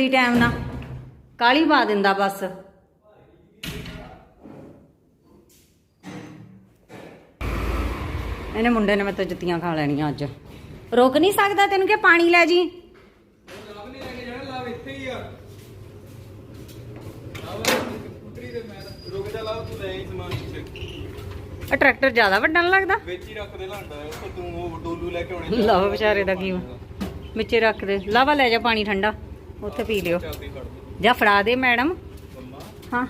ਦੀ time ਨਾ ਕਾਲੀ ਪਾ ਦਿੰਦਾ ਬਸ। ਇਹਨੇ ਮੁੰਡੇ ਨੇ ਮੇਰੇ ਤੋਂ ਜੁੱਤੀਆਂ ਖਾ ਲੈਣੀਆਂ ਅੱਜ। ਰੁਕ ਨਹੀਂ ਸਕਦਾ ਤੈਨੂੰ ਕਿ ਪਾਣੀ ਲੈ ਜੀ। ਲਾਭ ਨਹੀਂ ਲੈ ਕੇ ਜਾਣਾ ਲਾਭ ਇੱਥੇ ਹੀ ਆ ਟਰੈਕਟਰ ਜ਼ਿਆਦਾ ਵੱਡਾ ਨਹੀਂ ਲੱਗਦਾ? ਵਿੱਚ ਹੀ ਰੱਖ ਦੇ ਲਾਂਡਾ ਉਹ ਤੂੰ ਉਹ ਡੋਲੂ ਲੈ ਕੇ ਆਉਣੇ ਲਵ ਵਿਚਾਰੇ ਦਾ ਕੀ। ਵਿੱਚੇ ਰੱਖ ਦੇ। ਲਾਵਾ ਲੈ ਜਾ ਪਾਣੀ ਠੰਡਾ। ਉੱਥੇ ਪੀ ਲਿਓ। ਜਾਂ ਫੜਾ ਦੇ ਮੈਡਮ। ਹਾਂ।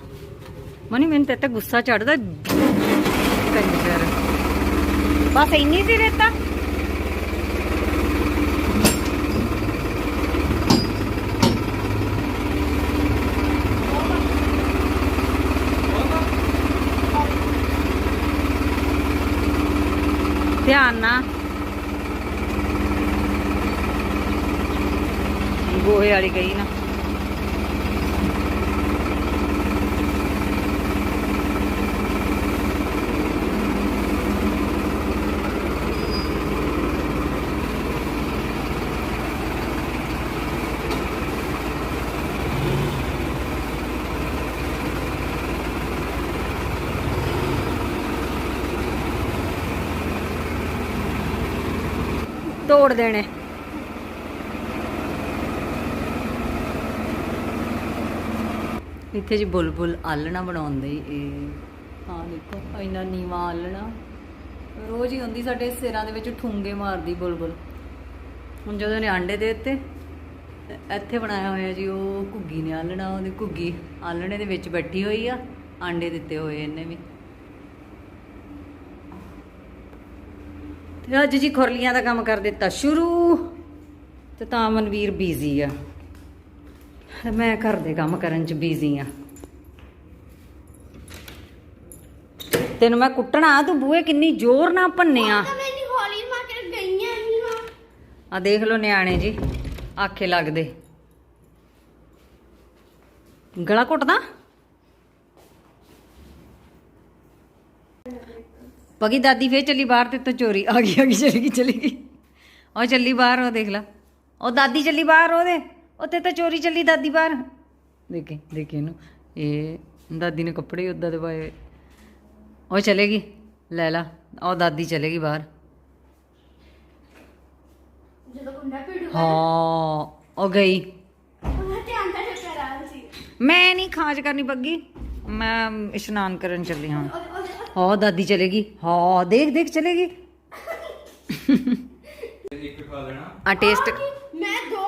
ਮਨੀ, ਮੈਨੂੰ ਤੇ ਇੱਥੇ ਗੁੱਸਾ ਚੜਦਾ। ਕੰਜਰ ਬਸ ਇੰਨੀ ਸੀ ਰੇਤਾ ਧਿਆਨ ਨਾਲ ਗੋਹੇ ਵਾਲੀ ਗਈ ਨਾ। ਤੋੜ ਦੇਣੇ। ਇੱਥੇ ਜੀ ਬੁਲਬੁਲ ਆਲਣਾ ਬਣਾਉਂਦੇ ਇਹ ਹਾਂ, ਦੇਖੋ, ਇੰਨਾ ਨੀਵਾ ਆਲਣਾ। ਰੋਜ਼ ਹੀ ਹੁੰਦੀ ਸਾਡੇ ਸਿਰਾਂ ਦੇ ਵਿੱਚ ਠੂੰਗੇ ਮਾਰਦੀ ਬੁਲਬੁਲ। ਹੁਣ ਜਦੋਂ ਨੇ ਆਂਡੇ ਦੇ ਦਿੱਤੇ, ਇੱਥੇ ਬਣਾਇਆ ਹੋਇਆ ਜੀ, ਉਹ ਘੁੱਗੀ ਨੇ ਆਲਣਾ, ਉਹਦੀ ਘੁੱਗੀ ਆਲਣੇ ਦੇ ਵਿੱਚ ਬੈਠੀ ਹੋਈ ਆ, ਆਂਡੇ ਦਿੱਤੇ ਹੋਏ ਇਹਨੇ ਵੀ। ਤੇ ਅੱਜ ਜੀ ਖੁਰਲੀਆਂ ਦਾ ਕੰਮ ਕਰ ਦਿੱਤਾ ਸ਼ੁਰੂ, ਤੇ ਤਾਂ ਮਨਵੀਰ ਬੀਜ਼ੀ ਆ। ਮੈਂ ਘਰ ਦੇ ਕੰਮ ਕਰਨ ਚ ਬੀਜ਼ੀ ਆ। ਤੈਨੂੰ ਮੈਂ ਕੁੱਟਣਾ ਤੂੰ ਬੂਹੇ ਕਿੰਨੀ ਜ਼ੋਰ ਨਾਲ ਭੰਨਿਆ। ਆ ਦੇਖ ਲਓ ਨਿਆਣੇ ਜੀ ਆਖੇ ਲੱਗਦੇ। ਗਲਾ ਘੁੱਟਦਾ? ਪਗੀ ਦਾਦੀ ਫੇਰ ਚੱਲੀ ਬਾਹਰ ਤੇ ਤੋਂ ਚੋਰੀ ਆ ਗਈ ਆ ਗਈ ਚਲੀ ਗਈ ਚਲੀ ਗਈ। ਉਹ ਚੱਲੀ ਬਾਹਰ ਉਹ ਦੇਖ ਲੈ। ਉਹ ਦਾਦੀ ਚੱਲੀ ਬਾਹਰ ਉਹਦੇ? ਉੱਥੇ ਤਾਂ ਚੋਰੀ ਚੱਲੀ ਦਾਦੀ ਬਾਹਰ। ਦੇਖੇ ਦੇਖੇ ਇਹਨੂੰ। ਇਹ ਦਾਦੀ ਨੇ ਕੱਪੜੇ ਉਦਾਂ ਦੇ ਪਾਏ। ਉਹ ਚਲੇਗੀ। ਲੈ ਲਾ। ਉਹ ਦਾਦੀ ਚਲੇਗੀ ਬਾਹਰ। ਜਦੋਂ ਕੁੰਡਾ ਪੀੜੂ ਹਾਂ ਉਹ ਗਈ। ਉਹਨਾਂ ਧਿਆਨ ਤਾਂ ਚੱਕਰ ਆ ਰਹੀ ਸੀ ਮੈਂ ਨਹੀਂ ਖਾਜ ਕਰਨੀ ਪੱਗੀ ਮੈਂ ਇਸ਼ਨਾਨ ਕਰਨ ਚੱਲੀ ਹਾਂ। ਹਾਂ ਦਾਦੀ ਚਲੇਗੀ। ਹਾਂ ਦੇਖ ਦੇਖ ਚਲੇਗੀ। ਇੱਕ ਖਾ ਲੈਣਾ। ਆ ਟੇਸਟ ਮੈਂ ਦੋ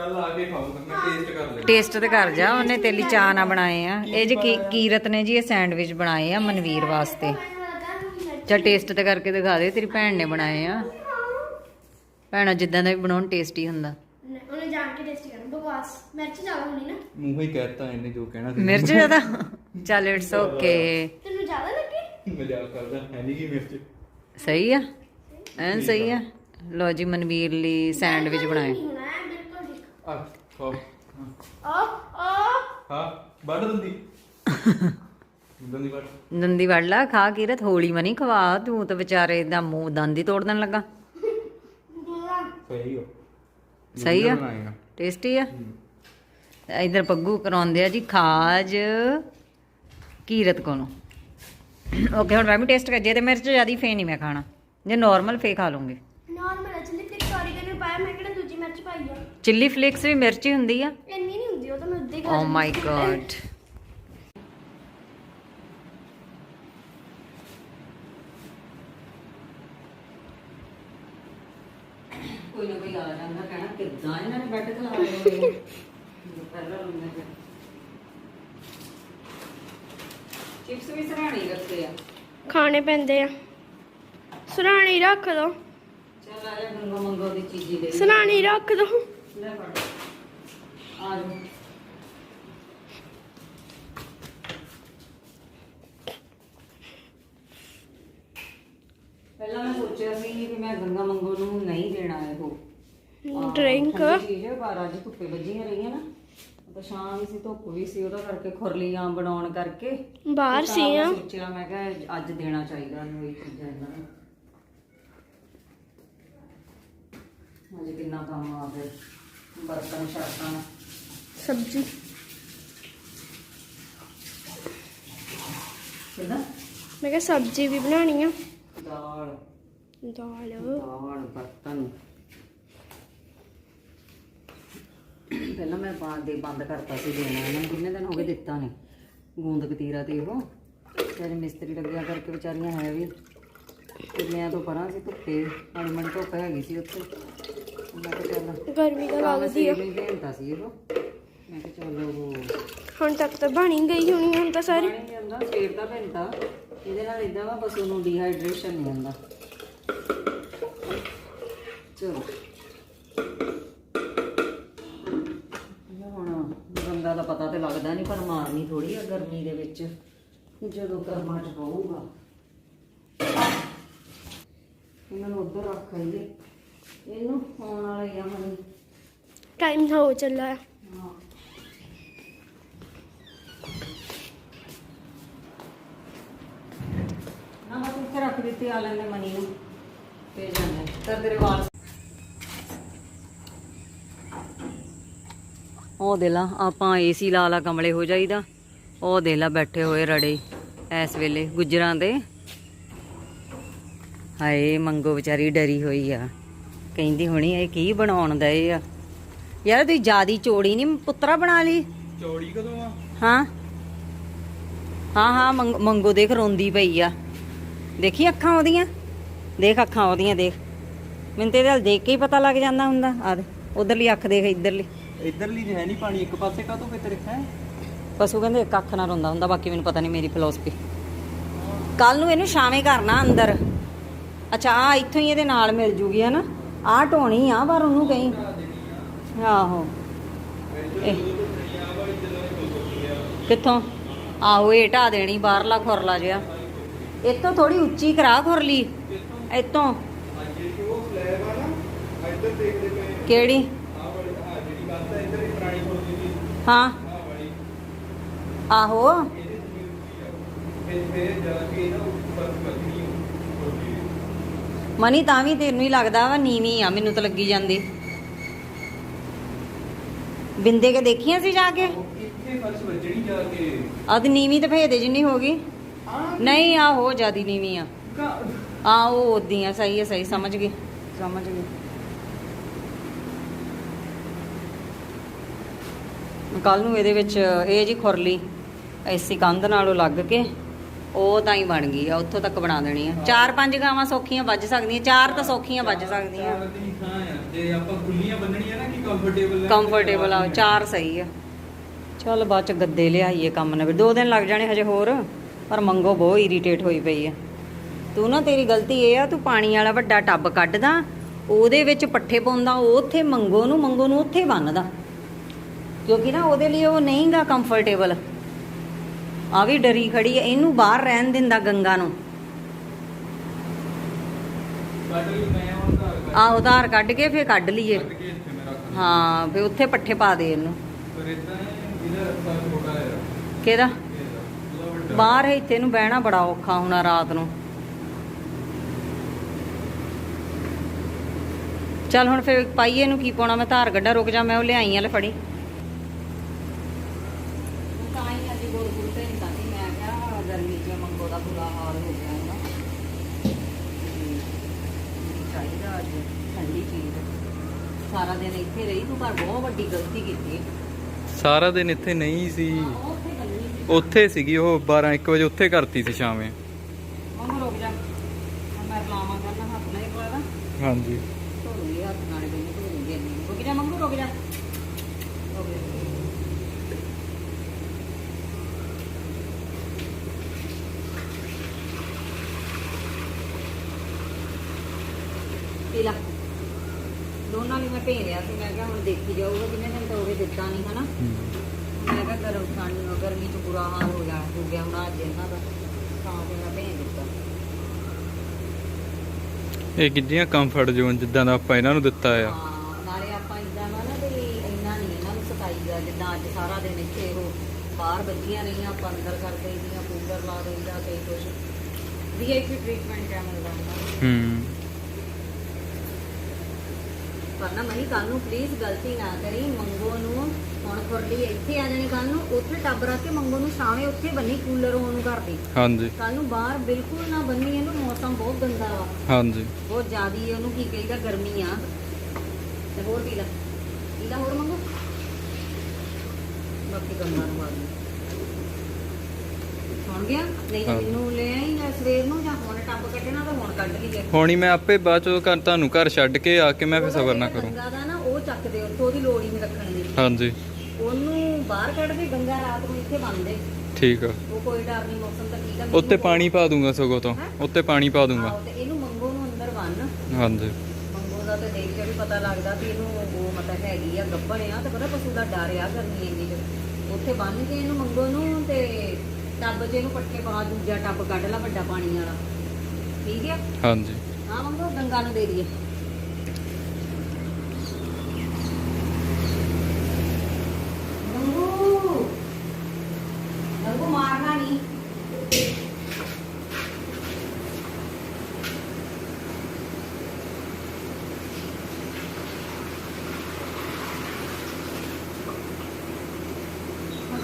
ਆਈਆਂ ਚੱਲ ਆ ਕੇ ਖਾਊਗਾ ਮੈਂ ਟੇਸਟ ਕਰ ਲੈ ਟੇਸਟ ਤੇ ਕਰ ਜਾ ਉਹਨੇ ਤੇਰੇ ਲਈ ਚਾਹ ਨਾ ਬਣਾਏ ਆ। ਇਹ ਜੀ ਕੀ- ਕੀਰਤ ਨੇ ਜੀ ਇਹ ਸੈਂਡਵਿਚ ਬਣਾਏ ਆ ਮਨਵੀਰ ਵਾਸਤੇ। ਚਾ ਟੇਸਟ ਤੇ ਕਰਕੇ ਦਿਖਾ ਦੇ ਤੇਰੀ ਭੈਣ ਨੇ ਬਣਾਏ ਆ। ਭੈਣਾ ਜਿੱਦਾਂ ਦਾ ਵੀ ਬਣਾਉਣ ਟੇਸਟੀ ਹੁੰਦਾ। ਉਹਨੇ ਜਾਣ ਕੇ ਟੇਸਟ ਕਰਨਾ ਬਕਵਾਸ। ਮਿਰਚ ਜ਼ਿਆਦਾ ਹੋਣੀ ਨਾ। ਮੂੰਹ ਹੀ ਕਹਿਤਾ ਇਹਨੇ ਜੋ ਕਹਿਣਾ ਸੀ। ਮਿਰਚ ਜ਼ਿਆਦਾ? ਚੱਲ ਇਟਸ ਓਕੇ ਤੈਨੂੰ ਜ਼ਿਆਦਾ ਲੱਗੀ? ਮਜ਼ਾਕ ਕਰਦਾ ਹੈ ਨਹੀਂ ਕੀ ਮਿਰਚ। ਸਹੀ ਆ? ਐਨ ਸਹੀ ਆ? ਲੋ ਜੀ ਮਨਵੀਰ ਲਈ ਸੈਂਡਵਿਚ ਬਣਾਏ ਨਹੀਂ ਹੋਣਾ ਹੈ, ਬਿਲਕੁਲ ਠੀਕ ਆ ਖਾ ਆ ਆ ਹਾਂ ਵੱਢ ਦਿੰਦੀ ਦੰਦੀ ਵੱਢ ਦੰਦੀ ਵੜ ਲਾ ਖਾ ਕੀਰਤ ਹੋਲੀ ਮਨੀ ਖਵਾ। ਤੂੰ ਤਾਂ ਵਿਚਾਰੇ ਦਾ ਮੂੰਹ ਦੰਦ ਹੀ ਤੋੜ ਦੇਣ ਲੱਗਾ। ਸਹੀ ਹੋ ਸਹੀ ਆ? ਬਣਾਏਗਾ ਟੇਸਟੀ ਆ? ਇਧਰ ਪੱਗੂ ਕਰਾਉਂਦੇ ਆ ਜੀ ਖਾਜ ਕੀਰਤ ਕੋਲੋਂ। ਓਕੇ ਹੁਣ ਮੈਂ ਵੀ ਟੇਸਟ ਕਰ ਜੇ ਤੇ ਮਿਰਚ ਜ਼ਿਆਦੀ ਫੇ ਨਹੀਂ ਮੈਂ ਖਾਣਾ। ਜੇ ਨਾਰਮਲ ਫੇ ਖਾ ਲੂੰਗੀ ਨਾਰਮਲ ਹੈ ਚਿੱਲੀ ਫਲਿਕਸ ਔਰੀਗਨੋ ਪਾਇਆ ਮੈਂ ਕਿਹੜਾ ਦੂਜੀ ਮਿਰਚ ਪਾਈ ਆ ਚਿੱਲੀ ਫਲੇਕਸ ਵੀ ਮਿਰਚ ਹੁੰਦੀ ਆ। ਇੰਨੀ ਨਹੀਂ ਹੁੰਦੀ ਉਹ ਤਾਂ ਮੈਂ ਉੱਦੇ ਹੀ ਖਾ ਓ ਮਾਈ। ਗॉड ਕੋਈ ਨਾ ਕੋਈ ਆ ਜਾਂਦਾ ਕਹਿਣਾ ਕਿੱਦਾਂ ਇਹਨਾਂ ਨੇ ਬੈੱਡ ਤੇ ਲਾ ਲਏ ਹੋਏ ਪਹਿਲਾਂ ਵਿੱਚ ਚਿਪਸ ਵੀ ਸਰਾਣੀ ਰੱਖਦੇ ਆ। ਖਾਣੇ ਪੈਂਦੇ ਆ। ਸਰਾਣੀ ਰੱਖ ਦੋ। ਚੱਲ ਆ ਜਾ ਗੰਗਾ ਮੰਗੋ ਦੀ ਚੀਜ਼ੀ ਦੇ। ਸਰਾਣੀ ਰੱਖ ਦੋ। ਲੈ ਫੜ। ਆ ਜਾ। ਪਹਿਲਾਂ ਮੈਂ ਸੋਚਿਆ ਸੀ ਕਿ ਮੈਂ ਗੰਗਾ ਮੰਗੋ ਨੂੰ ਨਹੀਂ ਦੇਣਾ ਇਹੋ। ਡਰਿੰਕ ਚੀਜ਼ ਹੈ ਪਰ ਅੱਜ ਧੁੱਪੇ ਵੱਜੀਆਂ ਰਹੀਆਂ ਨਾ। ਤਾਂ ਸ਼ਾਮ ਸੀ ਧੁੱਪ ਵੀ ਸੀ ਉਹਦਾ ਕਰਕੇ ਖੁਰਲੀਆਂ ਬਣਾਉਣ ਕਰਕੇ। ਬਾਹਰ ਸੀ ਆ ਸੋਚਿਆ ਮੈਂ ਕਿਹਾ ਅੱਜ ਦੇਣਾ ਚਾਹੀਦਾ ਇਹਨੂੰ ਇਹ ਚੀਜ਼ਾਂ ਇਹਨਾਂ ਨੂੰ। ਅੱਜ ਕਿੰਨਾ ਕੰਮ ਆ ਗਿਆ। ਬਰਤਨ ਸ਼ਰਤਾਂ ਸਬਜ਼ੀ। ਕਿਦਾਂ? ਮੈਂ ਕਿਹਾ ਸਬਜ਼ੀ ਵੀ ਬਣਾਉਣੀ ਆ। ਦਾਲ। ਦਾਲ। ਦਾਲ ਬਰਤਨ। ਪਹਿਲਾਂ ਮੈਂ ਬਾਅਦ ਦੇ ਬੰਦ ਕਰਤਾ ਸੀ ਦੇਣਾ। ਇਹਨਾਂ ਨੂੰ ਕਿੰਨੇ ਦਿਨ ਹੋ ਗਏ ਦਿੱਤਾ ਨਹੀਂ ਗੂੰਦ ਕਤੀਰਾ ਤੇ ਉਹ। ਤੇਰੇ ਮਿਸਤਰੀ ਲੱਗਿਆ ਕਰਕੇ ਵਿਚਾਰੀਆਂ ਹੈ ਵੀ। ਕਿੰਨਿਆਂ ਤੋਂ ਪਰਾਂ ਸੀ ਧੁੱਪੇ। ਮਾੜੀ ਮਾੜੀ ਧੁੱਪ ਹੈਗੀ ਸੀ ਉੱਥੇ। ਮੈਂ ਕਿਹਾ ਚੱਲ ਗਰਮੀ ਤਾਂ ਲੱਗਦੀ ਆ। ਨਹੀਂ ਦੇਣਦਾ ਸੀ ਉਹ ਮੈਂ ਕਿਹਾ ਚਲੋ ਉਹ ਹੁਣ ਤੱਕ ਤਾਂ ਬਣ ਗਈ ਹੋਣੀ ਹੁਣ ਤਾਂ ਸਾਰੀ। ਨਹੀਂ ਆਉਂਦਾ ਸਵੇਰ ਦਾ ਘੰਟਾ ਇਹਦੇ ਨਾਲ ਇਦਾਂ ਵਾ ਪਸ਼ੂ ਨੂੰ ਡੀਹਾਈਡਰੇਸ਼ਨ ਨਹੀਂ ਹੁੰਦਾ ਚਲੋ। ਇਹ ਹੁਣ ਗੰਗਾ ਦਾ ਪਤਾ ਤੇ ਲੱਗਦਾ ਨਹੀਂ ਪਰ ਮਾਰਨੀ ਥੋੜੀ ਆ ਗਰਮੀ ਦੇ ਵਿੱਚ। ਜਦੋਂ ਕਰਮਾਂ ਚ ਪਊਗਾ। ਇਹਨਾਂ ਨੂੰ ਉੱਧਰ ਰੱਖ ਆਈਏ। ਇਹਨੂੰ ਆਉਣ ਵਾਲਾ ਹੀ ਆ ਮਨੀ ਟਾਈਮ ਤਾਂ ਹੋ ਚੱਲਾ ਹੈ। ਹਾਂ। ਨਾ ਬਸ ਇੱਥੇ ਰੱਖ ਦਿੱਤੀ ਆ ਲੈਂਦੇ ਮਨੀ ਨੂੰ। ਤੇ ਜਾਂਦੇ। ਕਰ ਤੇਰੇ ਵਾਲ ਉਹ ਦੇ ਲਾ ਆਪਾਂ ਏਸੀ ਲਾ ਲਾ ਕਮਲੇ ਹੋ ਜਾਈਦਾ। ਉਹ ਦੇ ਲਾ ਬੈਠੇ ਹੋਏ ਰੜੇ ਐਸ ਵੇਲੇ ਗੁਜਰਾਂ ਦੇ। ਹਾਏ ਮੰਗੋ ਵਿਚਾਰੀ ਡਰੀ ਹੋਈ ਆ। ਕਹਿੰਦੀ ਹੁਣੀ ਇਹ ਕੀ ਬਣਾਉਣ ਦਏ ਆ? ਯਾਰ ਤੁਸੀਂ ਜਿਆਦੀ ਚੋੜੀ ਨਹੀਂ ਪੁੱਤਰਾ ਬਣਾ ਲਈ? ਚੌੜੀ ਕਦੋਂ ਆ? ਹਾਂ। ਹਾਂ ਹਾਂ ਮੰਗ- ਦੇਖ ਰੋਂਦੀ ਪਈ ਆ। ਦੇਖੀ ਅੱਖਾਂ ਉਹਦੀਆਂ? ਦੇਖ ਅੱਖਾਂ ਉਹਦੀਆਂ ਦੇਖ। ਮੈਨੂੰ ਤੇ ਇਹਦੇ ਵੱਲ ਦੇਖ ਕੇ ਹੀ ਪਤਾ ਲੱਗ ਜਾਂਦਾ ਹੁੰਦਾ। ਆ ਦੇ ਉਧਰਲੀ ਅੱਖ ਦੇਖ ਇਧਰਲੀ। ਇਧਰਲੀ ਜੇ ਹੈ ਨਹੀਂ ਪਾਣੀ ਇੱਕ ਪਾਸੇ ਕਾ ਤੋਂ ਕਿਤੇ ਰੱਖਿਆ? ਪਸ਼ੂ ਕਹਿੰਦੇ ਇੱਕ ਅੱਖ ਨਾਲ ਰੋਂਦਾ ਹੁੰਦਾ ਬਾਕੀ ਮੈਨੂੰ ਪਤਾ ਨਹੀਂ ਮੇਰੀ ਫਿਲਾਸਫੀ ਕੱਲ ਨੂੰ ਇਹਨੂੰ ਛਾਵੇਂ ਕਰਨਾ ਅੰਦਰ। ਅੱਛਾ ਆ ਇੱਥੋਂ ਹੀ ਇਹਦੇ ਨਾਲ ਮਿਲ ਜੂਗੀ ਹਨਾ? ਆ ਢੋਣੀ ਆ, ਪਰ ਉਹਨੂੰ ਕਹੀਂ। ਆਹੋ। ਇਹ। ਕਿੱਥੋਂ? ਆਹੋ, ਇਹ ਢਾ ਦੇਣੀ, ਬਾਹਰਲਾ ਖੁਰਲਾ ਜਿਆ ਇਤੋਂ ਥੋੜੀ ਉੱਚੀ ਕਰਾ ਖੁਰਲੀ। ਇਤੋਂ ਕਿਹੜੀ? ਹਾਂ। ਆਹੋ। ਮਨੀ ਤਾਂ ਵੀ ਤੈਨੂੰ ਹੀ ਲੱਗਦਾ ਵਾ ਨੀਵੀਂ ਆ ਮੈਨੂੰ ਤਾਂ ਲੱਗੀ ਜਾਂਦੀ। ਬਿੰਦੇ ਕੇ ਦੇਖੀਆਂ ਸੀ ਜਾ ਕੇ? ਕਿੱਥੇ ਫਰਸ਼ ਵੱਜਣੀ ਜਾ ਕੇ। ਅਦ ਨੀਵੀਂ ਤੇ ਭੇਦੇ ਜਿੰਨੀ ਹੋ ਗਈ। ਨਹੀਂ ਆ ਹੋ ਜਿਆਦੀ ਨੀਵੀਂ ਆ। ਆ ਉਹ ਉਦੀ ਆ ਸਹੀ ਹੈ ਸਹੀ ਸਮਝ ਗਈ ਸਮਝ ਗਈ। ਕੱਲ ਨੂੰ ਇਹਦੇ ਵਿੱਚ ਇਹ ਜੀ ਖੁਰਲੀ ਐਸੀ ਕੰਧ ਨਾਲੋਂ ਲੱਗ ਕੇ ਉਹ ਤਾਂ ਹੀ ਬਣ ਗਈ ਆ ਉੱਥੋਂ ਤੱਕ ਬਣਾ ਦੇਣੀ ਆ। ਚਾਰ ਪੰਜ ਗਾਵਾਂ ਸੌਖੀਆਂ ਵੱਜ ਸਕਦੀਆਂ ਚਾਰ ਤਾਂ ਸੌਖੀਆਂ ਵੱਜ ਸਕਦੀਆਂ। ਚਾਰ ਦੀ ਥਾਂ ਆ ਜੇ ਆਪਾਂ ਖੁੱਲੀਆਂ ਬੰਨਣੀਆਂ ਨਾ ਕਿ ਕੰਫਰਟੇਬਲ ਕੰਫਰਟੇਬਲ ਆ ਚਾਰ ਸਹੀ ਆ। ਚੱਲ ਬਾਅਦ ਚ ਗੱਦੇ ਲਿਆਈਏ ਕੰਮ ਨਵੇਂ ਦੋ ਦਿਨ ਲੱਗ ਜਾਣੇ ਹਜੇ ਹੋਰ ਪਰ ਮੰਗੋ ਬਹੁਤ ਇਰੀਟੇਟ ਹੋਈ ਪਈ ਆ। ਤੂੰ ਨਾ ਤੇਰੀ ਗਲਤੀ ਇਹ ਆ ਤੂੰ ਪਾਣੀ ਵਾਲਾ ਵੱਡਾ ਟੱਬ ਕੱਢਦਾ ਉਹਦੇ ਵਿੱਚ ਪੱਠੇ ਪਾਉਂਦਾ ਉਹ ਉੱਥੇ ਮੰਗੋ ਨੂੰ ਮੰਗੋ ਨੂੰ ਉੱਥੇ ਬੰਨਦਾ। ਕਿਉਂਕਿ ਨਾ ਉਹਦੇ ਲਈ ਉਹ ਨਹੀਂਗਾ ਕੰਫਰਟੇਬਲ ਆ ਵੀ ਡਰੀ ਖੜੀ ਐ ਇਹਨੂੰ ਬਾਹਰ ਰਹਿਣ ਦਿੰਦਾ ਗੰਗਾ ਨੂੰ। ਆਹ ਉਧਾਰ ਕੱਢ ਕੇ ਫੇਰ ਕੱਢ ਲਈਏ। ਹਾਂ ਫੇਰ ਉੱਥੇ ਪੱਠੇ ਪਾ ਦੇ ਇਹਨੂੰ। ਹੈ ਕਿਹਦਾ? ਬਾਹਰ ਇੱਥੇ ਨੂੰ ਬਹਿਣਾ ਬੜਾ ਔਖਾ ਹੋਣਾ ਰਾਤ ਨੂੰ। ਚੱਲ ਹੁਣ ਫਿਰ ਪਾਈਏ ਨੂੰ ਕੀ ਪਾਉਣਾ ਮੈਂ ਧਾਰ ਗੱਡਾ ਰੁਕ ਜਾ ਮੈਂ ਉਹ ਲਿਆਈ ਆ ਲੈ ਫੜੀ ਤਾਂ ਹੀ ਅੱਜ ਗੋਲ ਗੁਲ ਤੇ ਨਹੀਂ ਸੀ ਮੈਂ ਕਿਹਾ ਗਰਮੀ ਚ ਮੰਗੋ ਦਾ ਬੁਰਾ ਹਾਲ ਹੋ ਗਿਆ ਹੈ ਨਾ ਚਾਹੀਦਾ ਅੱਜ ਠੰਡੀ ਚੀਜ਼ ਸਾਰਾ ਦਿਨ ਇੱਥੇ ਰਹੀ ਤੂੰ ਪਰ ਬਹੁਤ ਵੱਡੀ ਗਲਤੀ ਕੀਤੀ। ਸਾਰਾ ਦਿਨ ਇੱਥੇ ਨਹੀਂ ਸੀ। ਉੱਥੇ ਗੰਨੀ ਸੀ। ਉੱਥੇ ਸੀਗੀ ਉਹ 12 1 ਵਜੇ ਉੱਥੇ ਕਰਤੀ ਸੀ ਸ਼ਾਮੇ। ਮੰਗੋ ਰੁਕ ਜਾ। ਹੁਣ ਮੈਂ ਲਾਵਾਂ ਕਰਨਾ ਹੱਥ ਨਾਲ ਇੱਕ ਵਾਰ ਹਾਂਜੀ ਧੋਲੂਗੀ ਹੱਥ ਨਾਲ ਵੀ ਨਹੀਂ ਧੋਲੂਗੀ ਇੰਨੀ। ਰੁਕ ਜਾ ਮੰਗੂ ਰੁਕ ਜਾ। ਰੁਕ ਜਾ। ਪੀ ਲਾ। ਦੋਨਾਂ ਨੂੰ ਮੈਂ ਭੇਜਿਆ ਸੀ ਮੈਂ ਕਿਹਾ ਹੁਣ ਦੇਖੀ ਜਾਊਗਾ ਕਿੰਨੇ ਦਿਨ ਤੋਂ ਹੋ ਗਏ ਦਿੱਤਾ ਨਹੀਂ ਹਨਾ। ਮੈਂ ਕਿਹਾ ਗਰਮ ਠੰਡ ਗਰਮੀ ਚ ਬੁਰਾ ਹਾਲ ਹੋ ਗਿਆ ਹੋ ਗਿਆ ਹੁਣ ਅੱਜ ਇਹਨਾਂ ਦਾ ਤਾਂ ਫਿਰ ਮੈਂ ਭੇਜ ਦਿੱਤਾ। ਇਹ ਕਿੰਨੀਆਂ ਕੰਫਰਟ ਜ਼ੋਨ ਜਿੱਦਾਂ ਦਾ ਆਪਾਂ ਇਹਨਾਂ ਨੂੰ ਦਿੱਤਾ ਆ। ਹਾਂ, ਨਾਲੇ ਆਪਾਂ ਇਦਾਂ ਨਾ ਨਾ ਵੀ ਇੰਨਾ ਨਹੀਂ ਇਹਨਾਂ ਨੂੰ ਸਤਾਈਦਾ ਜਿੱਦਾਂ ਅੱਜ ਸਾਰਾ ਦਿਨ ਇੱਥੇ ਉਹ ਬਾਹਰ ਬੱਜੀਆਂ ਰਹੀਆਂ ਆਪਾਂ ਅੰਦਰ ਕਰ ਦੇਈਦੀਆਂ ਕੂਲਰ ਲਾ ਦੇਈਦਾ ਕਈ ਕੁਝ ਵੀਆਈਪੀ ਟ੍ਰੀਟਮੈਂਟ ਕਿਆ ਮਿਲਦਾ ਹੂੰ। ਪਰ ਨਾ ਮਨੀ ਕੱਲ ਨੂੰ ਪਲੀਜ਼ ਗਲਤੀ ਨਾ ਕਰੀ। ਮੰਗੋ ਨੂੰ ਹੁਣ ਖੁਰਲੀ ਇੱਥੇ ਆ ਜਾਣੀ ਕੱਲ ਨੂੰ। ਉੱਥੇ ਟੱਬ ਰੱਖ ਕੇ ਮੰਗੋ ਨੂੰ ਛਾਵੇਂ ਉੱਥੇ ਬੰਨੀ ਕੂਲਰ ਉਹਨੂੰ ਕਰਦੀ ਹਾਂਜੀ। ਕੱਲ ਨੂੰ ਬਾਹਰ ਬਿਲਕੁਲ ਨਾ ਬੰਨੀ ਇਹਨੂੰ ਮੌਸਮ ਬਹੁਤ ਗੰਦਾ ਵਾ। ਹਾਂਜੀ। ਬਹੁਤ ਜ਼ਿਆਦੀ ਉਹਨੂੰ ਕੀ ਕਹੀਦਾ ਗਰਮੀ ਆ। ਤੇ ਹੋਰ ਪੀ ਲੈ ਲੈ ਹੋਰ ਮੰਗੋ? ਬਾਕੀ ਗੰਦਾ ਨੂੰ ਆ ਗਈ ਸੁਣ ਗਿਆ? ਨਹੀਂ ਤਾਂ ਹਾਂ। ਮੈਨੂੰ ਲੈ ਆਈ ਜਾਂ ਸਵੇਰ ਨੂੰ ਜਾਂ ਹੁਣ ਟੱਬ ਕੱਢਣਾ ਤਾਂ ਹੁਣ ਕੱਢ ਲਈਏ। ਹੁਣੀ ਮੈਂ ਆਪੇ ਬਾਅਦ ਚੋਂ ਘਰ ਤੁਹਾਨੂੰ ਘਰ ਛੱਡ ਕੇ ਆ ਕੇ ਮੈਂ ਫਿਰ ਸਬਰ ਨਾ ਕਰੂੰ। ਗੰਗਾ ਦਾ ਨਾ ਉਹ ਚੱਕਦੇ ਉੱਥੋਂ ਉਹਦੀ ਲੋੜ ਹੀ ਨਹੀਂ ਰੱਖਣ ਦੀ। ਹਾਂਜੀ। ਉਹਨੂੰ ਬਾਹਰ ਕੱਢਦੇ ਗੰਗਾ ਰਾਤ ਨੂੰ ਇੱਥੇ ਬੰਨਦੇ ਠੀਕ ਆ। ਉਹ ਕੋਈ ਡਰ ਨਹੀਂ ਮੌਸਮ ਤਾਂ ਠੀਕ ਆ ਉੱਤੇ ਪਾਣੀ ਪਾ ਦੂੰਗਾ ਸਗੋਂ ਤੋਂ? ਉੱਤੇ ਪਾਣੀ ਪਾ ਦੂੰਗਾ। ਤੇ ਇਹਨੂੰ ਮੰਗੋ ਨੂੰ ਅੰਦਰ ਬੰਨ। ਹਾਂਜੀ। ਮੰਗੋ ਦਾ ਤੇ ਦੇਖ ਕੇ ਵੀ ਪਤਾ ਲੱਗਦਾ ਵੀ ਇਹਨੂੰ ਉਹ ਮਤਲਬ ਹੈਗੀ ਆ ਗੱਭਣ ਆ ਤੇ ਪਤਾ ਪਸ਼ੂ ਦਾ ਡਰ ਆ ਕਰਨੀ ਇੰਨੀ ਉੱਥੇ ਬੰਨ ਕੇ ਇਹਨੂੰ ਮੰਗੋ ਨੂੰ ਤੇ ਟੱਬ 'ਚ ਇਹਨੂੰ ਪੱਟੇ ਪਾ ਦੂਜਾ ਟੱਬ ਕੱਢ ਲਾ ਵੱਡਾ ਪਾਣੀ ਵਾਲਾ। ਠੀਕ ਆ? ਹਾਂਜੀ। ਹਾਂ ਮੰਗੋ ਗੰਗਾ ਨੂੰ ਦੇ ਦਈਏ।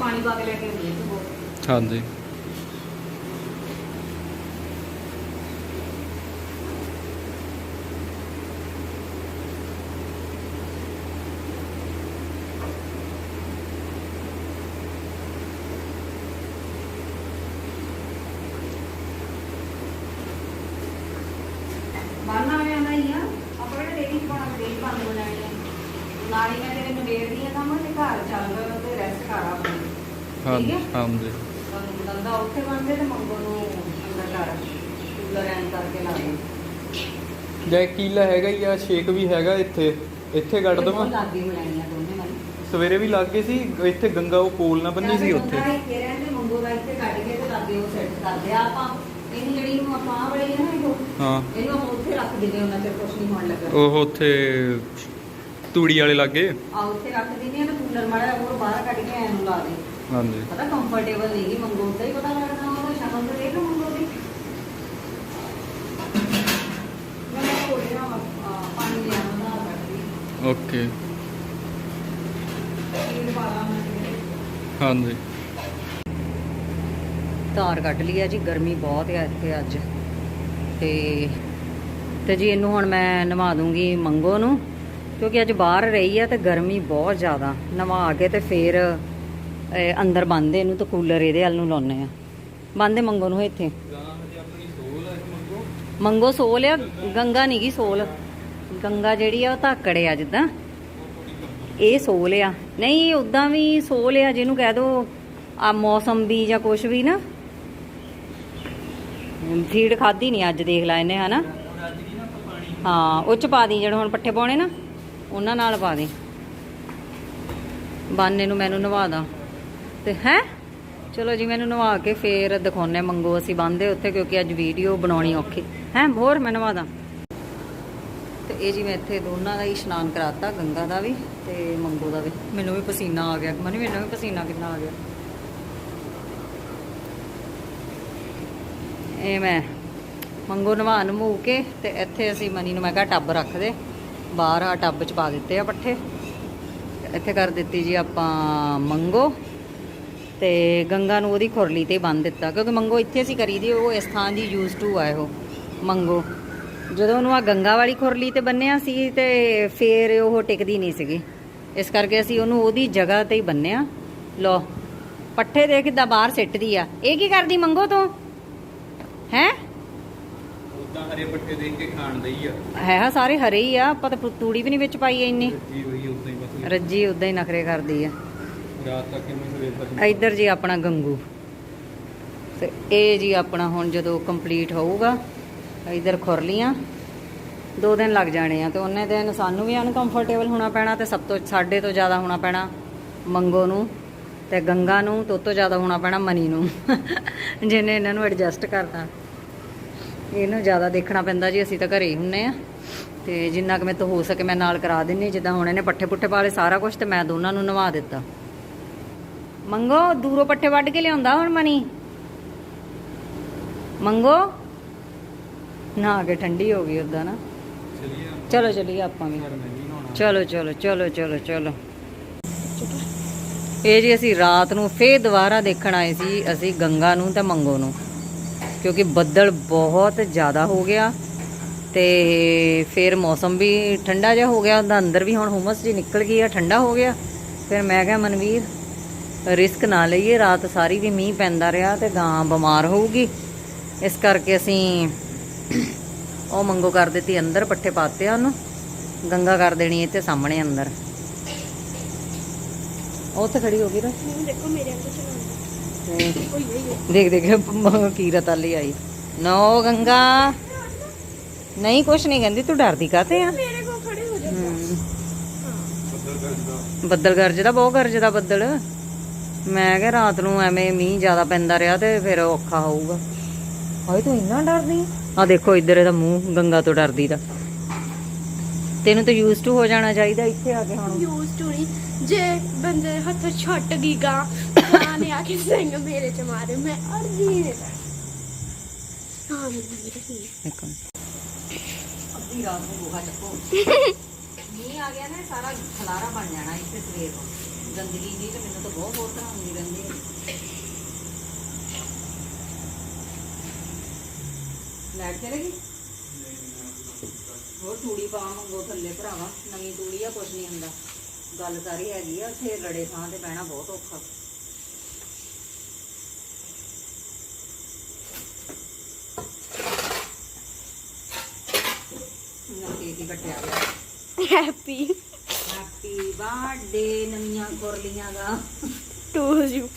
ਪਾਣੀ ਪਾ ਕੇ ਲੈ ਕੇ ਆਉਂਦੀ ਹਾਂਜੀ। ਬਾਨਾ ਵਾਲਿਆਂ ਦਾ ਹੀ ਆ। ਆਪਾਂ ਕਿਹੜਾ ਰੇੜੀ ਪਾਣਾ ਰੇੜੀ ਬੰਦ ਬਣਾਣੀ ਆ। ਨਾਲੀ ਮੈਂ ਤੇਰੇ ਨਵੇੜਦੀ ਆ ਕੰਮ ਤੇ ਘਰ ਚੱਲ ਤੇ ਰੈਸਟ ਕਰ ਆਪਣੀ। ਹਾਂਜੀ ਹੈ? ਹਾਂਜੀ। ਤੁਹਾਨੂੰ ਦੰਦਾ ਉੱਥੇ ਬੰਦੇ ਤੇ ਮੰਗੋ ਨੂੰ ਅੰਦਰ ਕਰ ਕੂਲਰ ਐਨ ਕਰਕੇ ਲਾ ਦੇ ਜੈ ਕੀਲਾ ਹੈਗਾ ਹੀ ਆ ਸ਼ੇਕ ਵੀ ਹੈਗਾ ਇੱਥੇ। ਇੱਥੇ ਕੱਢ ਦਵਾਂ। ਲਾਗੇ ਬਣਾਈਆਂ ਦੋਨੇ ਮਨ ਸਵੇਰੇ ਵੀ ਲੱਗੇ ਸੀ ਇੱਥੇ ਗੰਗਾ ਉਹ ਪੋਲ ਨਾ ਬੰਨੀ ਸੀ ਉੱਥੇ। ਇੱਥੇ ਰਹਿੰਦੇ ਮੰਗੋ ਦਾ ਇੱਥੇ ਕੱਢ ਕੇ ਤੇ ਲਾਗੇ ਉਹ ਸੈੱਟ ਕਰਦੇ ਆ ਆਪਾਂ। ਇਹਨੂੰ ਜਿਹੜੀ ਨੂੰ ਆਪਾਂ ਆਹ ਵਾਲੀ ਹੈ ਨਾ ਇਹੋ ਹਾਂ। ਇਹਨੂੰ ਆਪਾਂ ਉੱਥੇ ਰੱਖ ਦਿੰਦੇ ਉਹਨਾਂ ਚਿਰ ਕੁਛ ਨਹੀਂ ਹੋਣ ਲੱਗਾ। ਉਹ ਉੱਥੇ ਤੂੜੀ ਵਾਲੇ ਲੱਗੇ। ਆ ਉੱਥੇ ਰੱਖ ਦਿੰਦੇ ਆ ਨਾ ਕੂਲਰ ਮਾੜਾ ਜਿਹਾ ਹੋਰ ਬਾਹਰ ਕੱਢ ਕੇ ਐਨੂੰ ਲਾ ਦੇ। ਹਾਂਜੀ। ਪਤਾ ਕੰਫਰਟੇਬਲ ਨਹੀਂ ਗੀ ਮੰਗੋ ਦਾ ਹੀ ਪਤਾ ਲੱਗਦਾ ਉਹਦਾ ਸ਼ਕਲ ਤੇ ਦੇਖ ਮੰਗੋ ਦੀ ਮੈਂ ਹੋ ਰਿਹਾ ਪਾਣੀ ਲਿਆ ਨਾ ਕੱਢਦੀ ਓਕੇ। ਇਹ ਪਾਲਾ ਮੈਂ ਹਾਂਜੀ। ਧਾਰ ਕੱਢ ਲਈ ਆ ਜੀ ਗਰਮੀ ਬਹੁਤ ਆ ਇੱਥੇ ਅੱਜ। ਤੇ ਤੇ ਜੀ ਇਹਨੂੰ ਹੁਣ ਮੈਂ ਨਵਾ ਦੂੰਗੀ ਮੰਗੋ ਨੂੰ ਕਿਉਂਕਿ ਅੱਜ ਬਾਹਰ ਰਹੀ ਆ ਤੇ ਗਰਮੀ ਬਹੁਤ ਜ਼ਿਆਦਾ। ਨਵਾ ਕੇ ਤੇ ਫੇਰ ਅੰਦਰ ਬੰਨਦੇ ਇਹਨੂੰ ਤੇ ਕੂਲਰ ਇਹਦੇ ਵੱਲ ਨੂੰ ਲਾਉਨੇ ਆ। ਬੰਨਦੇ ਮੰਗੋ ਨੂੰ ਇੱਥੇ। ਮੰਗੋ ਸੋਲ ਆ, ਗੰਗਾ ਨਹੀਂ ਗੀ ਸੋਲ। ਗੰਗਾ ਜਿਹੜੀ ਆ ਉਹ ਧਾਕੜ ਆ ਜਿੱਦਾਂ। ਇਹ ਸੋਲ ਆ। ਨਹੀਂ ਉਦਾਂ ਵੀ ਸੋਲ ਆ, ਜਿਹਨੂੰ ਕਹਿ ਦੋ, ਆ ਮੌਸਮ ਵੀ ਜਾਂ ਕੁਛ ਵੀ ਨਾ। ਫੀਡ ਖਾਦੀ ਨਹੀਂ ਅੱਜ, ਦੇਖ ਲੈ ਇਹਨੇ, ਹਨਾ। ਹਾਂ, ਉਹ ਚ ਪਾ ਦੀ, ਜਿਹੜੇ ਹੁਣ ਪੱਠੇ ਪਾਉਣੇ ਨਾ, ਉਹਨਾਂ ਨਾਲ ਪਾ ਦੇ। ਬਾਨੇ ਨੂੰ ਮੈਨੂੰ ਨਵਾ ਦਾਂ। ਤੇ ਹੈ? ਚਲੋ ਜੀ, ਮੈਨੂੰ ਨਵਾ ਕੇ ਫੇਰ ਦਿਖਾਉਣੇ ਮੰਗੋ ਅਸੀਂ ਬੰਦੇ ਉੱਥੇ, ਕਿਉਂਕਿ ਅੱਜ ਵੀਡੀਓ ਬਣਾਉਣੀ ਔਖੀ। ਹੈ, ਹੋਰ ਮੈਂ ਨਵਾ ਦਾਂ। ਤੇ ਇਹ ਜੀ ਮੈਂ ਇੱਥੇ ਦੋਨਾਂ ਦਾ ਹੀ ਇਸ਼ਨਾਨ ਕਰਾਤਾ, ਗੰਗਾ ਦਾ ਵੀ ਤੇ ਮੰਗੋ ਦਾ ਵੀ। ਮੈਨੂੰ ਵੀ ਪਸੀਨਾ ਆ ਗਿਆ। ਮਨੀ, ਮੈਨੂੰ ਵੀ ਪਸੀਨਾ ਕਿੰਨਾ ਆ ਗਿਆ। ਇਹ ਮੈਂ ਮੰਗੋ ਨਵਾ ਨਮੂ ਕੇ ਤੇ ਇੱਥੇ ਅਸੀਂ ਮਨੀ ਨੂੰ ਮੈਂ ਕਿਹਾ ਟੱਬ ਰੱਖ ਦੇ। ਬਾਹਰ ਆ ਟੱਬ ਚ ਪਾ ਦਿੱਤੇ ਆ ਪੱਠੇ। ਤੇ ਇੱਥੇ ਕਰ ਦਿੱਤੀ ਜੀ ਆਪਾਂ ਮੰਗੋ। ਤੇ ਗੰਗਾ ਨੂੰ ਉਹਦੀ ਖੁਰਲੀ ਤੇ ਬੰਨ ਦਿੱਤਾ ਕਿਉਂਕਿ ਮੰਗੋ ਇੱਥੇ ਅਸੀਂ ਕਰੀ ਦੀ ਉਹ ਇਸ ਥਾਂ ਦੀ ਯੂਜ਼ ਟੂ ਆ ਉਹ ਮੰਗੋ। ਜਦੋਂ ਉਹਨੂੰ ਆ ਗੰਗਾ ਵਾਲੀ ਖੁਰਲੀ ਤੇ ਬੰਨਿਆ ਸੀ ਤੇ ਫੇਰ ਉਹ ਟਿਕਦੀ ਨਹੀਂ ਸੀਗੀ। ਇਸ ਕਰਕੇ ਅਸੀਂ ਉਹਨੂੰ ਉਹਦੀ ਜਗ੍ਹਾ ਤੇ ਹੀ ਬੰਨਿਆ ਲੋ ਪੱਠੇ ਦੇ ਕਿੱਦਾਂ ਬਾਹਰ ਸਿੱਟਦੀ ਆ। ਇਹ ਕੀ ਕਰਦੀ ਮੰਗੋ ਤੂੰ? ਹੈ? ਉਦਾਂ ਹਰੇ ਪੱਟੇ ਦੇਖ ਕੇ ਖਾਣ ਦਈ ਆ। ਹੈ ਹਾਂ ਸਾਰੇ ਹਰੇ ਹੀ ਆ ਆਪਾਂ ਤਾਂ ਤੂੜੀ ਵੀ ਨਹੀਂ ਵਿੱਚ ਪਾਈ ਐ ਇੰਨੀ ਰੱਜੀ ਉਦਾਂ ਹੀ ਨਖਰੇ ਕਰਦੀ ਆ। ਇੱਧਰ ਜੀ ਆਪਣਾ ਗੰਗੂ। ਤੇ ਇਹ ਜੀ ਆਪਣਾ ਹੁਣ ਜਦੋਂ ਕੰਪਲੀਟ ਹੋਊਗਾ, ਇੱਧਰ ਖੁਰਲੀਆਂ, ਦੋ ਦਿਨ ਲੱਗ ਜਾਣੇ ਆ ਤੇ ਉਹਨੇ ਦਿਨ ਸਾਨੂੰ ਵੀ ਅਨਕੰਫਰਟੇਬਲ ਹੋਣਾ ਪੈਣਾ ਤੇ ਸਭ ਤੋਂ ਸਾਡੇ ਤੋਂ ਜ਼ਿਆਦਾ ਹੋਣਾ ਪੈਣਾ ਮੰਗੋ ਨੂੰ ਤੇ ਗੰਗਾ ਨੂੰ ਤੋਂ ਤੋਂ ਜ਼ਿਆਦਾ ਹੋਣਾ ਪੈਣਾ ਮਨੀ ਨੂੰ। ਜਿਹਨੇ ਇਹਨਾਂ ਨੂੰ ਐਡਜਸਟ ਕਰਨਾ ਇਹਨੂੰ ਜ਼ਿਆਦਾ ਦੇਖਣਾ ਪੈਂਦਾ ਜੀ, ਅਸੀਂ ਤਾਂ ਘਰੇ ਹੀ ਹੁੰਨੇ ਆ। ਤੇ ਜਿੰਨਾ ਕਿ ਮੈਂ ਤੋਂ ਹੋ ਸਕੇ ਮੈਂ ਨਾਲ ਕਰਾ ਦਿੰਨੀ ਜਿੱਦਾਂ ਹੁਣ ਇਹਨੇ ਪੱਠੇ ਪੁੱਠੇ ਪਾਲੇ ਸਾਰਾ ਕੁਝ ਤੇ ਮੈਂ ਦੋਨਾਂ ਨੂੰ ਨਵਾ ਦਿੱਤਾ। ਮੰਗੋ ਦੂਰੋਂ ਪੱਠੇ ਵੱਢ ਕੇ ਲਿਆਉਂਦਾ ਹੁਣ ਮਨੀ। ਮੰਗੋ। ਨਾ ਕੇ ਠੰਡੀ ਹੋ ਗਈ ਉਦਾਂ ਨਾ। ਚਲੋ ਚਲੀਏ ਆਪਾਂ ਵੀ। ਚਲੋ ਚਲੋ ਚਲੋ ਚਲੋ ਚਲੋ। ਇਹ ਜੀ ਅਸੀਂ ਰਾਤ ਨੂੰ ਫੇਰ ਦੁਬਾਰਾ ਦੇਖਣ ਆਏ ਸੀ ਅਸੀਂ ਗੰਗਾ ਨੂੰ ਤੇ ਮੰਗੋ ਨੂੰ। ਕਿਉਂਕਿ ਬੱਦਲ ਬਹੁਤ ਜ਼ਿਆਦਾ ਹੋ ਗਿਆ ਤੇ ਫਿਰ ਮੌਸਮ ਵੀ ਠੰਡਾ ਜਿਹਾ ਹੋ ਗਿਆ ਉਹਦਾ ਅੰਦਰ ਵੀ ਹੁਣ ਹੁਮਸ ਜੀ ਨਿਕਲ ਗਈ ਆ ਠੰਡਾ ਹੋ ਗਿਆ। ਫਿਰ ਮੈਂ ਕਿਹਾ ਮਨਵੀਰ ਰਿਸਕ ਨਾ ਲਈਏ ਰਾਤ ਸਾਰੀ ਵੀ ਮੀਂਹ ਪੈਂਦਾ ਰਿਹਾ ਤੇ ਗਾਂ ਬਿਮਾਰ ਹੋਊਗੀ। ਇਸ ਕਰਕੇ ਅਸੀਂ ਉਹ ਮੰਗੋ ਕਰ ਦਿੱਤੀ ਅੰਦਰ ਪੱਠੇ ਪਾਤੇ ਆ ਉਹਨੂੰ। ਗੰਗਾ ਕਰ ਦੇਣੀ ਇੱਥੇ ਸਾਹਮਣੇ ਅੰਦਰ। ਉਹ ਉੱਥੇ ਖੜੀ ਹੋ ਗਈ ਨਾ। ਦੇਖੋ ਮੇਰੇ ਅੰਦਰ ਚਲਾਉਂਦਾ। ਦੇਖ ਦੇਖ ਕੀਰਤ ਵਾਲੀ ਆਈ। ਨੋ ਗੰਗਾ। ਨਹੀਂ ਕੁਛ ਨਹੀਂ ਕਹਿੰਦੀ ਤੂੰ ਡਰਦੀ ਕਾਤੇ ਆ? ਮੇਰੇ ਕੋਲ ਖੜੇ ਹੋ ਜਾ। ਬੱਦਲ ਗਰਜਦਾ ਬਹੁਤ ਗਰਜਦਾ ਬੱਦਲ। ਮੈਂ ਕਿਹਾ ਰਾਤ ਨੂੰ ਐਵੇਂ ਮੀਂਹ ਜ਼ਿਆਦਾ ਪੈਂਦਾ ਰਿਹਾ ਤੇ ਫਿਰ ਔਖਾ ਹੋਊਗਾ। ਹਾਏ ਤੂੰ ਇੰਨਾ ਡਰਦੀ? ਆ ਦੇਖੋ ਇੱਧਰ ਇਹਦਾ ਮੂੰਹ ਗੰਗਾ ਤੋਂ ਡਰਦੀ ਦਾ। ਤੈਨੂੰ ਤਾਂ ਯੂਜ਼ ਟੂ ਹੋ ਜਾਣਾ ਚਾਹੀਦਾ ਇੱਥੇ ਆ ਕੇ ਹੁਣ। ਯੂਜ਼ ਟੂ ਨਹੀਂ। ਜੇ ਬੰਦੇ ਹੱਥ ਛੱਟ ਗਈ ਗਾਂ ਨੇ ਆ ਕੇ ਸਿੰਘ ਮੇਰੇ ਚ ਮਾਰੇ। ਮੈਂ ਅੜਦੀ ਨਹੀਂ ਹਾਂ ਮੇਰੇ ਇੱਕ ਅੱਧੀ ਰਾਤ ਨੂੰ ਗੋਹਾ ਚੱਕੋ। ਮੀਂਹ ਆ ਗਿਆ ਨਾ ਸਾਰਾ ਖਲਾਰਾ ਬਣ ਜਾਣਾ ਇੱਥੇ ਸਵੇਰ ਨੂੰ। ਗੰਦਗੀ ਜੀ ਤੇ ਮੈਨੂੰ ਤਾਂ ਬਹੁਤ ਬਹੁਤ ਤਰ੍ਹਾਂ ਹੁੰਦੀ ਰਹਿੰਦੀ ਹੈ। ਲੈਟ ਚਲੇਗੀ ਹੋਰ ਤੂੜੀ ਪਾ ਮੰਗੋ ਥੱਲੇ ਭਰਾਵਾ, ਨਵੀਂ ਤੂੜੀ ਆ, ਕੁਛ ਨਹੀਂ ਹੁੰਦਾ। ਗੱਲ ਸਾਰੀ ਹੈਗੀ ਆ, ਉੱਥੇ ਰੜੇ ਥਾਂ ਤੇ ਬਹਿਣਾ ਬਹੁਤ ਔਖਾ ਨਾ ਕੇਕ ਕੱਟਿਆ ਗਿਆ ਹੈਪੀ ਹੈਪੀ ਬਰਥਡੇ ਨਵੀਆਂ ਕੁਰਲੀਆਂ ਦਾ। ਟੂ ਯੂ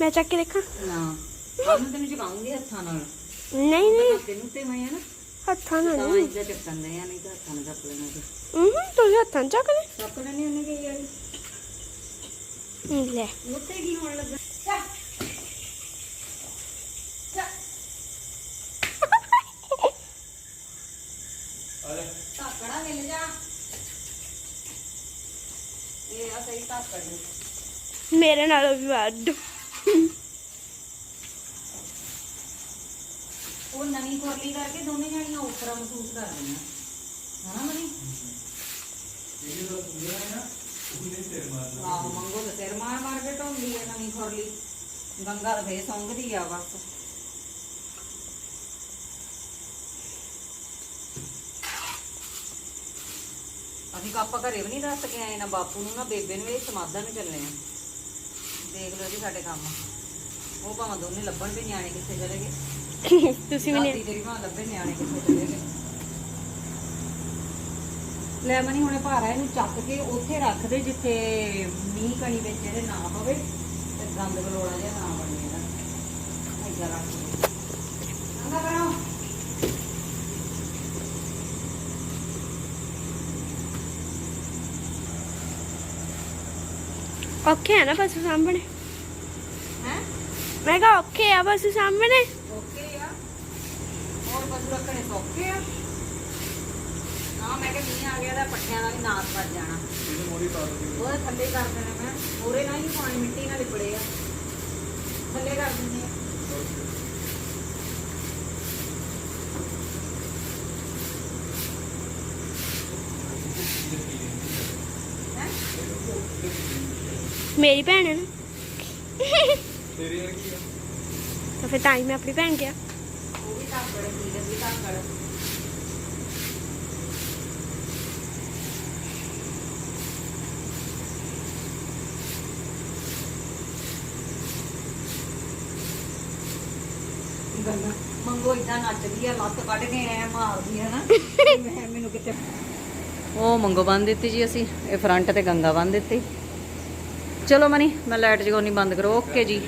ਮੈਂ ਚੱਕ ਕੇ ਦੇਖਾਂ। ਨਾ ਉਹਨੂੰ ਤੈਨੂੰ ਚਕਾਉਂਗੀ ਹੱਥਾਂ ਨਾਲ। ਨਹੀਂ ਨਹੀਂ। ਤੈਨੂੰ ਤੇ ਮੈਂ ਨਾ ਹੱਥਾਂ ਨਾਲ ਨਹੀਂ। ਇੱਦਾਂ ਚੱਕਣ ਦੇ ਆ ਨਹੀਂ ਤਾਂ ਹੱਥਾਂ ਨਾਲ ਚੱਕ ਲੈਣਾ ਤੇ। ਹੂੰ ਤੁਸੀਂ ਹੱਥਾਂ ਚੱਕ ਲੈ। ਚੱਕ ਲੈਣੀ ਉਹਨੇ ਕਹੀ ਯਾਰ ਲੈ। ਉੱਤੇ ਕੀ ਹੋਣ ਲੱਗਾ ਧਾਕੜਾ ਮਿਲ ਜਾ ਇਹ ਆ ਸਹੀ ਧਾਕੜ ਮੇਰੇ ਨਾਲ ਵੀ ਵੱਧ ਉਹ ਨਵੀਂ ਕੁਰਲੀ ਕਰਕੇ ਦੋਨੇ ਜਣੀਆਂ ਉਪਰਾ ਮਹਿਸੂਸ ਕਰ ਰਹੀਆਂ ਹਨਾ ਮਨੀ ਆਹੋ ਮੰਗੋ ਤੇ ਸਿਰ ਮਾਰ ਮਾਰ ਕੇ ਢੋਂਦੀ ਹੈ ਨਵੀਂ ਕੁਰਲੀ ਗੰਗਾ ਦਾ ਫੇਸ ਸੌਂਗਦੀ ਆ ਬਸ ਅਸੀਂ ਕਾਪਾ ਘਰੇ ਵੀ ਨਹੀਂ ਦੱਸ ਕੇ ਆਏ ਨਾ ਬਾਪੂ ਨੂੰ ਨਾ ਬੇਬੇ ਨੂੰ ਇਹ ਸਮਾਧਾਂ ਨੂੰ ਚੱਲੇ ਆ। ਦੇਖ ਲਓ ਜੀ ਸਾਡੇ ਕੰਮ। ਉਹ ਭਾਵੇਂ ਦੋਨੇ ਲੱਭਣ ਵੀ ਨਿਆਣੇ ਕਿੱਥੇ ਚਲੇ ਗਏ। ਤੁਸੀਂ ਵੀ ਨਹੀਂ ਤੇਰੀ ਮਾਂ ਲੱਭੇ ਨਿਆਣੇ ਕਿੱਥੇ ਚਲੇ ਗਏ। ਲੈ ਮਨੀ ਹੁਣੇ ਭਾਰਾ ਇਹਨੂੰ ਚੱਕ ਕੇ ਉੱਥੇ ਰੱਖ ਦੇ ਜਿੱਥੇ ਮੀਂਹ ਕਣੀ ਵਿੱਚ ਇਹਦੇ ਨਾ ਪਵੇ ਤੇ ਗੰਦ ਬਲੋੜਾ ਜਿਹਾ ਨਾ ਬਣੇ ਇਹਦਾ। ਇੱਧਰ ਰੱਖ ਦੇ। ਅੰਗਾ ਕਰੋ ਔਖੇ ਆ ਨਾ ਪਸ਼ੂ ਸਾਹਮਣੇ ਹੈ? ਮੈਂ ਕਿਹਾ ਔਖੇ ਆ ਪਸ਼ੂ ਸਾਹਮਣੇ ਓਕੇ ਆ। ਹੋਰ ਪਸ਼ੂ ਰੱਖਣੇ ਸੌਖੇ ਆ। ਹਾਂ ਮੈਂ ਕਿਹਾ ਮੀਂਹ ਆ ਗਿਆ ਤਾਂ ਪੱਠਿਆਂ ਦਾ ਵੀ ਨਾਸ ਵੱਜ ਜਾਣਾ। ਉਹਦੇ ਥੱਲੇ ਕਰ ਦੇਣੇ ਮੈਂ। ਪੂਰੇ ਨਾਲ ਹੀ ਪਾਣੀ ਮਿੱਟੀ ਨਾਲ ਲਿਬੜੇ ਆ। ਥੱਲੇ ਕਰ ਦਿੰਦੇ ਆ। ਮੇਰੀ ਭੈਣ ਹੈ ਨਾ। ਤੇਰੀ ਕੀ ਆ? ਤਾਂ ਫਿਰ ਤਾਂ ਹੀ ਮੈਂ ਆਪਣੀ ਭੈਣ ਕਿਹਾ। ਉਹ ਵੀ ਧਾਕੜ ਠੀਕ ਹੈ ਵੀ ਧਾਕੜ ਗੰਨਾ ਮੰਗੋ ਇਦਾਂ ਨੱਚਦੀ ਆ ਲੱਤ ਕੱਢ ਕੇ ਐ ਮਾਰਦੀ ਹੈ ਨਾ। ਮੈਂ ਮੈਨੂੰ ਕਿਤੇ ਉਹ ਮੰਗੋ ਬੰਨ ਦਿੱਤੀ ਜੀ ਅਸੀਂ ਇਹ ਫਰੰਟ ਤੇ ਗੰਗਾ ਬੰਨ ਦਿੱਤੀ। ਚਲੋ ਮਨੀ, ਮੈਂ ਲਾਈਟ ਜਗਾਉਣੀ ਬੰਦ ਕਰੋ। ਓਕੇ ਜੀ।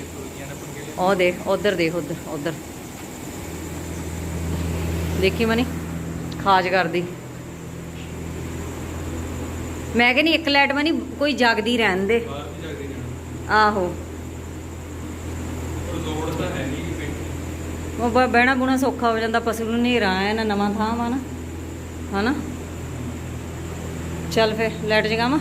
ਉਹ ਦੇਖ, ਉਧਰ ਦੇਖ, ਉਧਰ ਉਧਰ। ਦੇਖੀ ਮਨੀ? ਖਾਜ ਕਰਦੀ। ਮੈਂ ਕਹਿੰਦੀ ਇੱਕ ਲਾਈਟ ਮਨੀ, ਕੋਈ ਜਗਦੀ ਰਹਿਣ ਦੇ। ਆਹੋ। ਉਹ ਬਹਿਣਾ ਬੁਣਾ ਸੌਖਾ ਹੋ ਜਾਂਦਾ, ਪਸ਼ੂ ਨੂੰ ਨੇਰਾ ਆਇਆ ਨਾ, ਨਵਾਂ ਥਾਂ ਵਾ ਨਾ। ਹਨਾ? ਚੱਲ ਫੇਰ, ਲਾਈਟ ਜਗਾਵਾਂ।